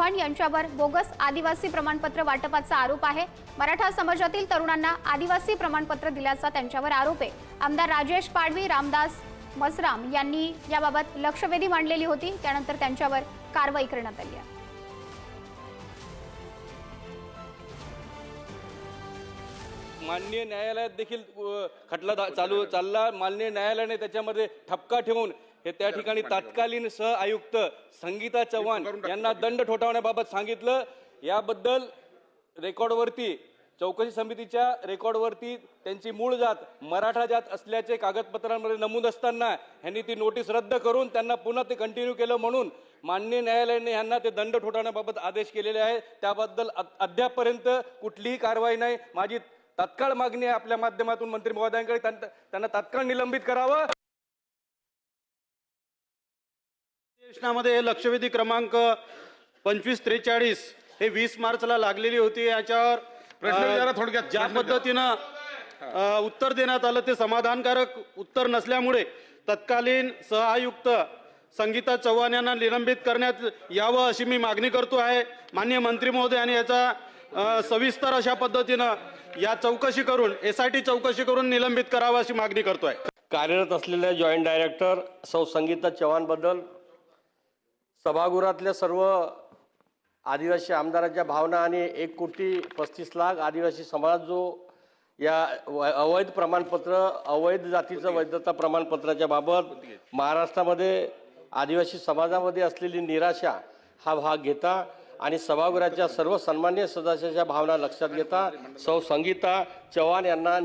चव्हाण यांच्यावर बोगस आदिवासी प्रमाणपत्र वाटपाचा आरोप आहे. मराठा समाजातील तरुणांना आदिवासी प्रमाणपत्र दिल्याचा त्यांच्यावर आरोप आहे. आमदार राजेश पाडवी रामदास मसराम यांनी याबाबत लक्षवेधी मांडलेली होती. त्यानंतर त्यांच्यावर कारवाई करण्यात आली आहे. माननीय न्यायालयात देखील खटला चालू चालला. माननीय न्यायालयाने त्याच्यामध्ये ठपका ठेवून हे त्या ठिकाणी तत्कालीन सह आयुक्त संगीता चव्हाण यांना दंड ठोठावण्याबाबत सांगितलं. याबद्दल रेकॉर्डवरती चौकशी समितीच्या रेकॉर्डवरती त्यांची मूळ जात मराठा जात असल्याचे कागदपत्रांमध्ये नमूद असताना ह्यांनी ती नोटीस रद्द करून त्यांना पुन्हा ते कंटिन्यू केलं म्हणून माननीय न्यायालयाने यांना ते दंड ठोठावण्याबाबत आदेश केलेले आहे त्याबद्दल अद्यापपर्यंत कुठलीही कारवाई नाही. माझी तत्काळ मागणी आहे आपल्या माध्यमातून मंत्री महोदयांकडे. त्यांना त्यांना तात्काळ निलंबित करावं. अधिवेशनामध्ये हे लक्षवेधी क्रमांक पंचवीस त्रेचाळीस हे वीस मार्चला लागलेली होती. याच्यावर प्रश्न विचारा थोडक्यात, ज्या. पद्धतीनं उत्तर देण्यात आलं ते समाधानकारक उत्तर नसल्यामुळे तत्कालीन सहआयुक्त संगीता चव्हाण यांना निलंबित करण्यात यावं अशी मी मागणी करतो आहे. माननीय मंत्री महोदय आणि याचा सविस्तर अशा पद्धतीनं या चौकशी करून एस आय टी चौकशी करून निलंबित करावं अशी मागणी करतोय कार्यरत असलेल्या जॉईंट डायरेक्टर सौ संगीता चव्हाणबद्दल सभागृहातल्या सर्व आदिवासी आमदारांच्या भावना आणि एक कोटी पस्तीस लाख आदिवासी समाज जो या अवैध प्रमाणपत्र अवैध जातीचं वैधता प्रमाणपत्राच्या बाबत महाराष्ट्रामध्ये आदिवासी समाजामध्ये असलेली निराशा हा भाग घेता आणि सभागृहाच्या सर्व सन्मान्य सदस्याच्या भावना लक्षात घेता. सौ संगीता चव्हाण यांना